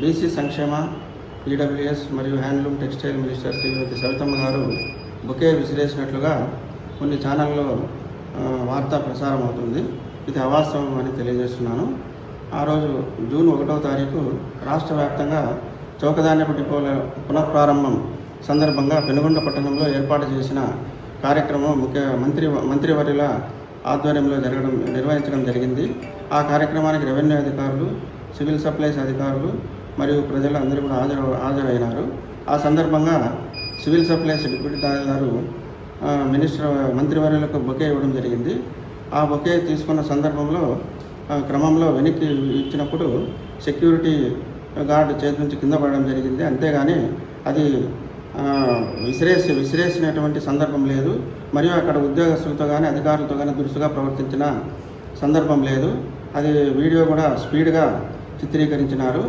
BC సంక్షేమ EWS మరియు handloom textile minister Shrimati Savithamma గారు బొకే విసిరేసినట్లుగా కొన్ని ఛానల్లో వార్త ప్రసారం అవుతుంది. ఇది అవాస్తవం అని తెలియజేస్తున్నాను. ఆ రోజు జూన్ ఒకటో తారీఖు రాష్ట్ర వ్యాప్తంగా చౌకధాన్యపు డిపోల పునఃప్రారంభం సందర్భంగా పెనుగొండ పట్టణంలో ఏర్పాటు చేసిన కార్యక్రమం ముఖ్య మంత్రి మంత్రివర్యుల ఆధ్వర్యంలో జరగడం నిర్వహించడం జరిగింది. ఆ కార్యక్రమానికి రెవెన్యూ అధికారులు సివిల్ సప్లైస్ అధికారులు మరియు ప్రజలు అందరూ కూడా హాజరు హాజరైనారు. ఆ సందర్భంగా civil supplies deputy tahsildar minister మంత్రివర్యులకు bouquet ఇవ్వడం జరిగింది. ఆ బొకే తీసుకున్న సందర్భంలో క్రమంలో వెనక్కి ఇచ్చినప్పుడు సెక్యూరిటీ గార్డ్ చేతి నుంచి కింద పడడం జరిగింది. అంతేగాని అది విసిరేసి విసిరేసినటువంటి సందర్భం లేదు. మరియు అక్కడ ఉద్యోగస్తులతో కానీ అధికారులతో కానీ దురుసుగా ప్రవర్తించిన సందర్భం లేదు. అది వీడియో కూడా స్పీడ్గా చిత్రీకరించినారు.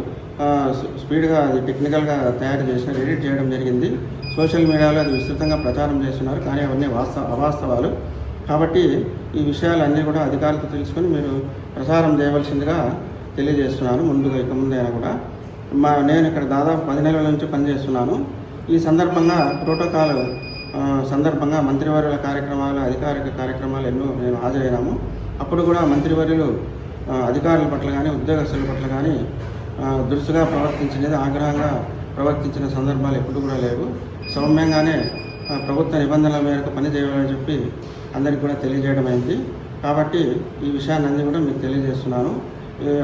స్పీడ్గా అది టెక్నికల్గా తయారు చేసిన ఎడిట్ చేయడం జరిగింది. సోషల్ మీడియాలో అది విస్తృతంగా ప్రచారం చేస్తున్నారు. కానీ అవన్నీ వాస్తవ అవాస్తవాలు. కాబట్టి ఈ విషయాలన్నీ కూడా అధికారులకు తెలుసుకొని మీరు ప్రసారం చేయవలసిందిగా తెలియజేస్తున్నాను. ముందుగా ఇక ముందైనా కూడా. మా నేను ఇక్కడ దాదాపు పది నెలల నుంచి పనిచేస్తున్నాను. ఈ సందర్భంగా ప్రోటోకాల్ సందర్భంగా మంత్రివర్యుల కార్యక్రమాలు అధికారిక కార్యక్రమాలు ఎన్నో మేము హాజరైనాము. అప్పుడు కూడా మంత్రివర్యులు అధికారుల పట్ల కానీ ఉద్యోగస్తుల పట్ల కానీ దురుసుగా ప్రవర్తించలేదు ఆగ్రహంగా ప్రవర్తించిన సందర్భాలు ఎప్పుడు కూడా లేవు. సౌమ్యంగానే ప్రభుత్వ నిబంధనల మేరకు పని చేయాలని చెప్పి అందరికీ కూడా తెలియజేయడం అయింది. కాబట్టి ఈ విషయాన్ని కూడా మీకు తెలియజేస్తున్నాను.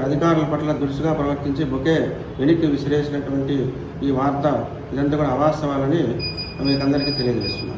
అధికారుల పట్ల దురుసుగా ప్రవర్తించి బొకే వెనక్కి విసిరేసినటువంటి ఈ వార్త ఇదంతా కూడా అవాస్తవాలని మీకు అందరికీ తెలియజేస్తున్నాను.